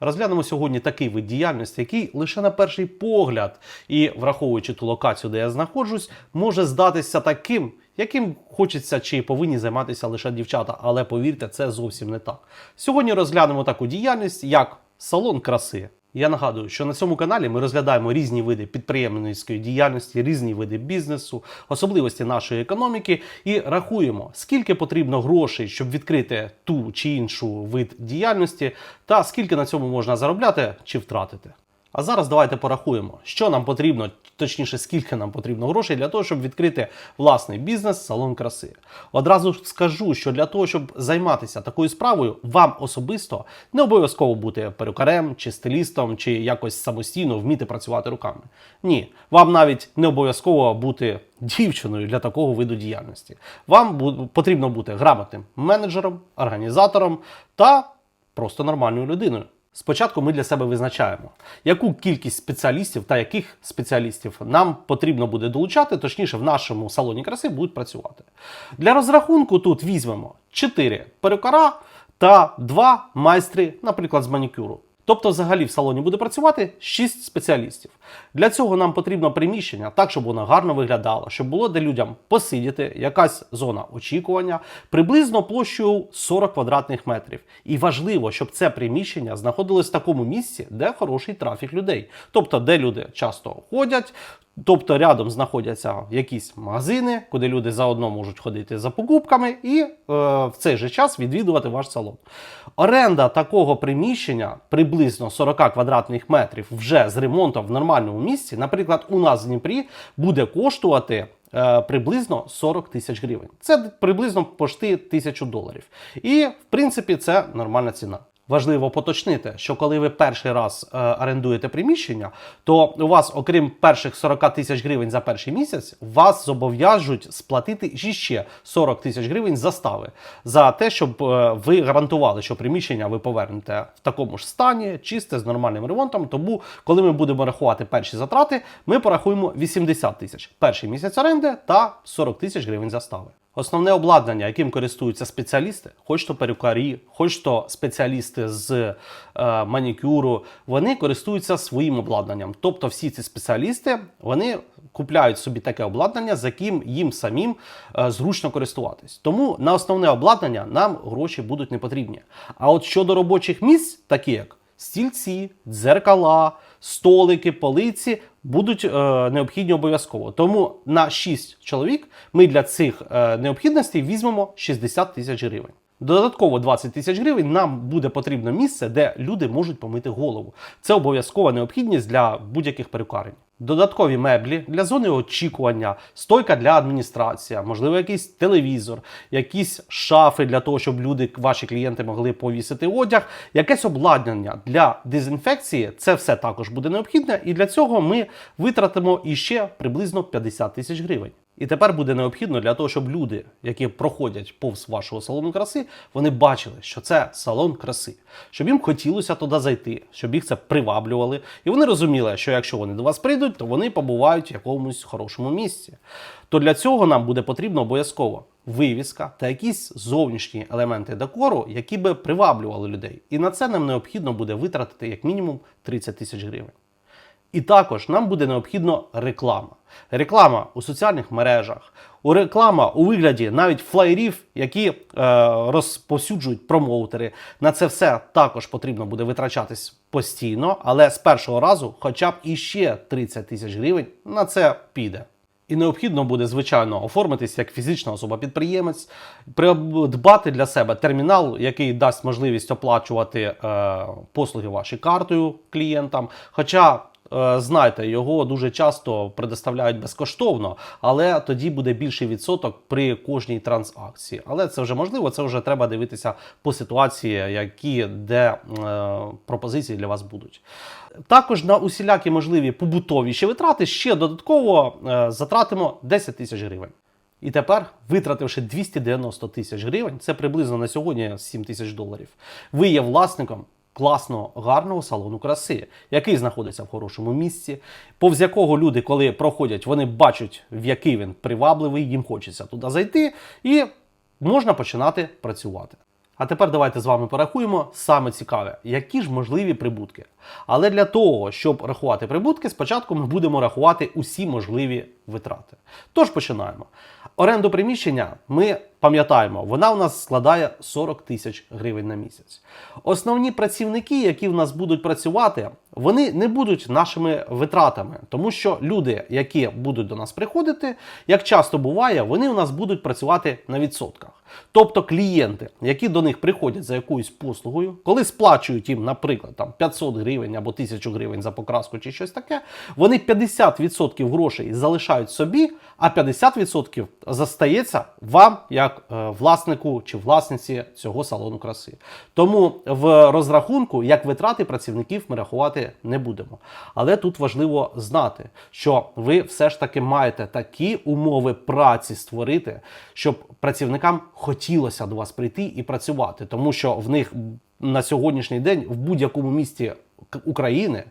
Розглянемо сьогодні такий вид діяльності, який лише на перший погляд, і враховуючи ту локацію, де я знаходжусь, може здатися таким, яким хочеться чи повинні займатися лише дівчата. Але повірте, це зовсім не так. Сьогодні розглянемо таку діяльність, як салон краси. Я нагадую, що на цьому каналі ми розглядаємо різні види підприємницької діяльності, різні види бізнесу, особливості нашої економіки і рахуємо, скільки потрібно грошей, щоб відкрити ту чи іншу вид діяльності, та скільки на цьому можна заробляти чи втратити. А зараз давайте порахуємо, що нам потрібно, точніше, скільки нам потрібно грошей для того, щоб відкрити власний бізнес салон краси. Одразу скажу, що для того, щоб займатися такою справою, вам особисто не обов'язково бути перукарем чи стилістом, чи якось самостійно вміти працювати руками. Ні, вам навіть не обов'язково бути дівчиною для такого виду діяльності. Вам потрібно бути грамотним менеджером, організатором та просто нормальною людиною. Спочатку ми для себе визначаємо, яку кількість спеціалістів та яких спеціалістів нам потрібно буде долучати, точніше, в нашому салоні краси будуть працювати. Для розрахунку тут візьмемо 4 перукара та 2 майстри, наприклад, з манікюру. Тобто, взагалі в салоні буде працювати 6 спеціалістів. Для цього нам потрібно приміщення так, щоб воно гарно виглядало, щоб було де людям посидіти, якась зона очікування, приблизно площею 40 квадратних метрів. І важливо, щоб це приміщення знаходилось в такому місці, де хороший трафік людей, тобто де люди часто ходять. Тобто рядом знаходяться якісь магазини, куди люди заодно можуть ходити за покупками і е, в цей же час відвідувати ваш салон. Оренда такого приміщення приблизно 40 квадратних метрів вже з ремонтом в нормальному місці, наприклад, у нас в Дніпрі буде коштувати е, приблизно 40 тисяч гривень. Це приблизно пошти тисячу доларів. І в принципі це нормальна ціна. Важливо поточнити, що коли ви перший раз е, орендуєте приміщення, то у вас, окрім перших 40 тисяч гривень за перший місяць, вас зобов'яжуть сплатити ще 40 тисяч гривень застави за те, щоб е, ви гарантували, що приміщення ви повернете в такому ж стані, чисте з нормальним ремонтом. Тому, коли ми будемо рахувати перші затрати, ми порахуємо 80 тисяч перший місяць оренди та 40 тисяч гривень застави. Основне обладнання, яким користуються спеціалісти, хоч то перукарі, хоч то спеціалісти з е, манікюру, вони користуються своїм обладнанням. Тобто всі ці спеціалісти вони купляють собі таке обладнання, з яким їм самим е, зручно користуватись. Тому на основне обладнання нам гроші будуть не потрібні. А от щодо робочих місць, такі як стільці, дзеркала, столики, полиці будуть е, необхідні обов'язково. Тому на 6 чоловік ми для цих е, необхідностей візьмемо 60 тисяч гривень. Додатково 20 тисяч гривень нам буде потрібно місце, де люди можуть помити голову. Це обов'язкова необхідність для будь-яких перукарень. Додаткові меблі для зони очікування, стойка для адміністрації, можливо, якийсь телевізор, якісь шафи для того, щоб люди, ваші клієнти, могли повісити одяг, якесь обладнання для дезінфекції. Це все також буде необхідне, і для цього ми витратимо іще приблизно 50 тисяч гривень. І тепер буде необхідно для того, щоб люди, які проходять повз вашого салону краси, вони бачили, що це салон краси, щоб їм хотілося туди зайти, щоб їх це приваблювали, і вони розуміли, що якщо вони до вас прийдуть, то вони побувають в якомусь хорошому місці. То для цього нам буде потрібно обов'язково вивіска та якісь зовнішні елементи декору, які би приваблювали людей. І на це нам необхідно буде витратити як мінімум 30 тисяч гривень. І також нам буде необхідно реклама. Реклама у соціальних мережах, у реклама у вигляді навіть флаєрів, які е, розповсюджують промоутери. На це все також потрібно буде витрачатись постійно, але з першого разу хоча б іще 30 тисяч гривень на це піде. І необхідно буде, звичайно, оформитись як фізична особа-підприємець, придбати для себе термінал, який дасть можливість оплачувати е, послуги ваші картою клієнтам. Хоча знайте, його дуже часто предоставляють безкоштовно, але тоді буде більший відсоток при кожній транзакції. Але це вже можливо, це вже треба дивитися по ситуації, які де е, пропозиції для вас будуть. Також на усілякі можливі побутові ще витрати ще додатково е, затратимо 10 тисяч гривень. І тепер, витративши 290 тисяч гривень, це приблизно на сьогодні 7 тисяч доларів, ви є власником класного, гарного салону краси, який знаходиться в хорошому місці, повз якого люди, коли проходять, вони бачать, в який він привабливий, їм хочеться туди зайти, і можна починати працювати. А тепер давайте з вами порахуємо саме цікаве, які ж можливі прибутки. Але для того, щоб рахувати прибутки, спочатку ми будемо рахувати усі можливі витрати. Тож починаємо. Оренду приміщення ми пам'ятаємо, вона у нас складає 40 тисяч гривень на місяць. Основні працівники, які в нас будуть працювати, вони не будуть нашими витратами, тому що люди, які будуть до нас приходити, як часто буває, вони у нас будуть працювати на відсотках. Тобто клієнти, які до них приходять за якоюсь послугою, коли сплачують їм, наприклад, там 500 гривень або 1000 гривень за покраску чи щось таке, вони 50% грошей залишають собі, а 50% застається вам як е, власнику чи власниці цього салону краси. Тому в розрахунку як витрати працівників ми рахувати не будемо. Але тут важливо знати, що ви все ж таки маєте такі умови праці створити, щоб працівникам хотілося до вас прийти і працювати, тому що в них на сьогоднішній день в будь-якому місті України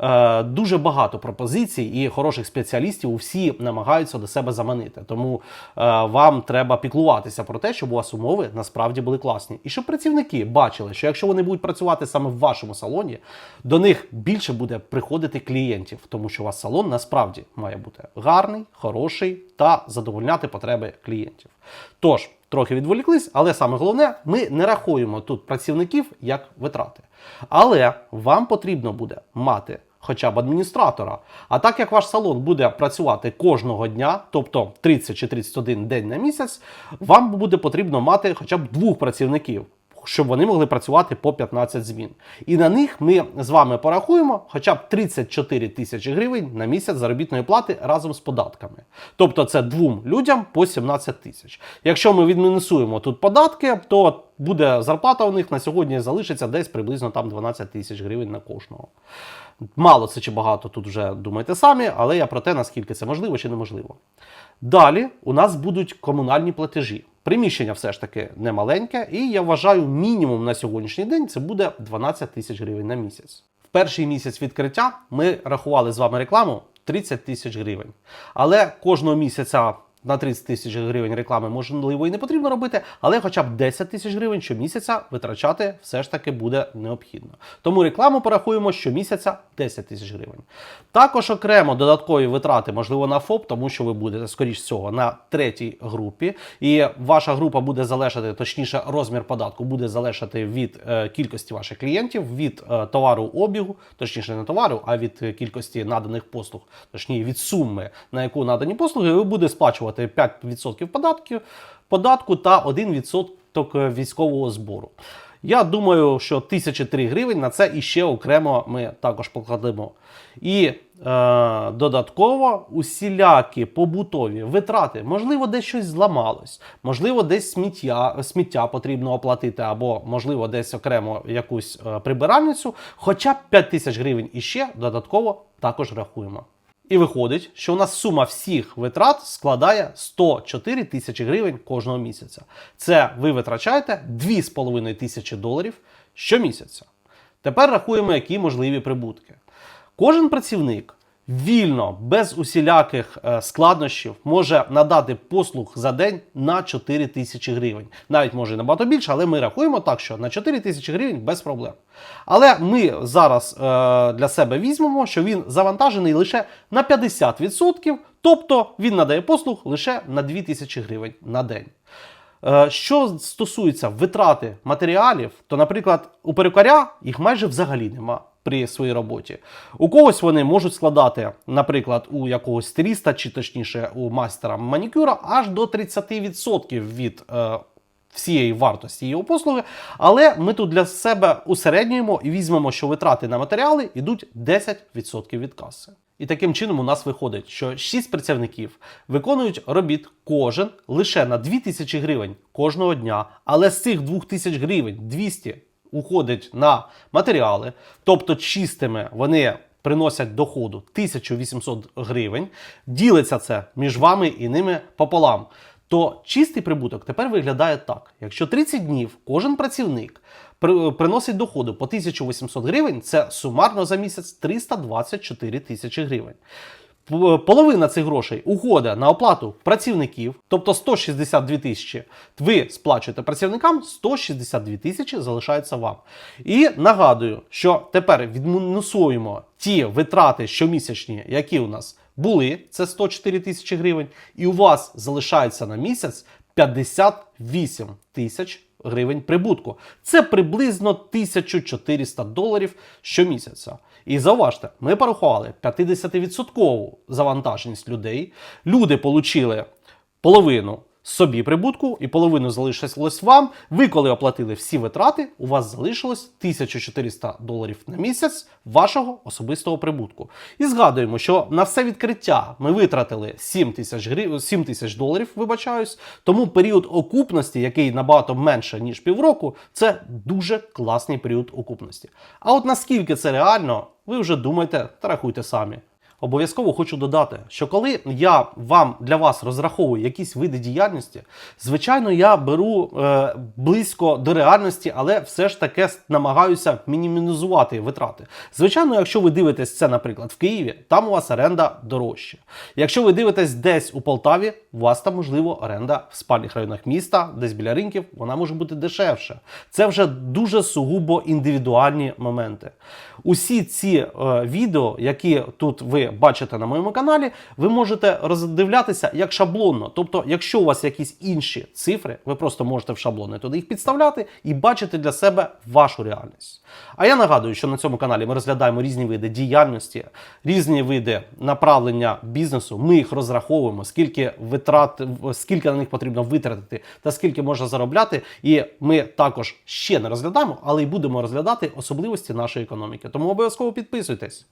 е, дуже багато пропозицій і хороших спеціалістів всі намагаються до себе заманити. Тому е, вам треба піклуватися про те, щоб у вас умови насправді були класні. І щоб працівники бачили, що якщо вони будуть працювати саме в вашому салоні, до них більше буде приходити клієнтів, тому що у вас салон насправді має бути гарний, хороший та задовольняти потреби клієнтів. Тож, трохи відволіклись, але саме головне, ми не рахуємо тут працівників як витрати. Але вам потрібно буде мати хоча б адміністратора. А так як ваш салон буде працювати кожного дня, тобто 30 чи 31 день на місяць, вам буде потрібно мати хоча б двох працівників. Щоб вони могли працювати по 15 змін. І на них ми з вами порахуємо хоча б 34 тисячі гривень на місяць заробітної плати разом з податками. Тобто це двом людям по 17 тисяч. Якщо ми відмінусуємо тут податки, то буде зарплата у них на сьогодні залишиться десь приблизно там 12 тисяч гривень на кожного. Мало це чи багато тут вже думайте самі, але я про те, наскільки це можливо чи неможливо. Далі у нас будуть комунальні платежі. Приміщення все ж таки не маленьке, і я вважаю, мінімум на сьогоднішній день це буде 12 тисяч гривень на місяць. В перший місяць відкриття ми рахували з вами рекламу 30 тисяч гривень. Але кожного місяця на 30 тисяч гривень реклами можливо і не потрібно робити, але хоча б 10 тисяч гривень щомісяця витрачати все ж таки буде необхідно. Тому рекламу порахуємо щомісяця 10 тисяч гривень. Також окремо додаткові витрати, можливо, на ФОП, тому що ви будете, скоріш всього, на третій групі, і ваша група буде залежати, точніше, розмір податку буде залежати від е, кількості ваших клієнтів, від е, товару обігу, точніше, не товару, а від е, кількості наданих послуг, точніше від суми, на яку надані послуги, ви будете сплачувати 5% податків, податку та 1% військового збору. Я думаю, що 1003 гривень на це іще окремо ми також покладемо. І е, додатково усілякі побутові витрати, можливо, десь щось зламалось, можливо, десь сміття, сміття потрібно оплатити, або, можливо, десь окремо якусь е, прибиральницю, хоча б 5 тисяч гривень іще додатково також рахуємо. І виходить, що у нас сума всіх витрат складає 104 тисячі гривень кожного місяця. Це ви витрачаєте 2,5 тисячі доларів щомісяця. Тепер рахуємо, які можливі прибутки. Кожен працівник вільно, без усіляких е, складнощів, може надати послуг за день на 4 тисячі гривень. Навіть може набагато більше, але ми рахуємо так, що на 4 тисячі гривень без проблем. Але ми зараз е, для себе візьмемо, що він завантажений лише на 50%, тобто він надає послуг лише на 2 тисячі гривень на день. Е, Що стосується витрати матеріалів, то, наприклад, у перукаря їх майже взагалі нема при своїй роботі. У когось вони можуть складати, наприклад, у якогось стиліста, чи точніше у майстера манікюра, аж до 30% від е, всієї вартості його послуги. Але ми тут для себе усереднюємо і візьмемо, що витрати на матеріали йдуть 10% від каси. І таким чином у нас виходить, що 6 працівників виконують робіт кожен лише на 2000 гривень кожного дня, але з цих 2000 гривень 200 уходить на матеріали, тобто чистими вони приносять доходу 1800 гривень, ділиться це між вами і ними пополам. То чистий прибуток тепер виглядає так: якщо 30 днів кожен працівник при- приносить доходу по 1800 гривень, це сумарно за місяць 324 тисячі гривень. П- половина цих грошей уходить на оплату працівників, тобто 162 тисячі ви сплачуєте працівникам, 162 тисячі залишаються вам. І нагадую, що тепер відмінусуємо ті витрати щомісячні, які у нас були, це 104 тисячі гривень, і у вас залишається на місяць 58 тисяч гривень прибутку. Це приблизно 1400 доларів щомісяця. І зауважте, ми порахували 50% завантаженість людей. Люди отримали половину собі прибутку і половину залишилось вам. Ви, коли оплатили всі витрати, у вас залишилось 1400 доларів на місяць вашого особистого прибутку. І згадуємо, що на все відкриття ми витратили 7 тисяч грив... 7 тисяч доларів, вибачаюсь. Тому період окупності, який набагато менше ніж півроку, це дуже класний період окупності. А от наскільки це реально, ви вже думайте та рахуйте самі. Обов'язково хочу додати, що коли я вам для вас розраховую якісь види діяльності, звичайно, я беру е, близько до реальності, але все ж таки намагаюся мінімізувати витрати. Звичайно, якщо ви дивитесь це, наприклад, в Києві, там у вас оренда дорожча. Якщо ви дивитесь десь у Полтаві, у вас там можливо оренда в спальних районах міста, десь біля ринків, вона може бути дешевше. Це вже дуже сугубо індивідуальні моменти. Усі ці е, відео, які тут бачите на моєму каналі, ви можете роздивлятися як шаблонно. Тобто, якщо у вас якісь інші цифри, ви просто можете в шаблони туди їх підставляти і бачити для себе вашу реальність. А я нагадую, що на цьому каналі ми розглядаємо різні види діяльності, різні види направлення бізнесу. Ми їх розраховуємо, скільки витрат, скільки на них потрібно витратити та скільки можна заробляти. І ми також ще не розглядаємо, але й будемо розглядати особливості нашої економіки. Тому обов'язково підписуйтесь.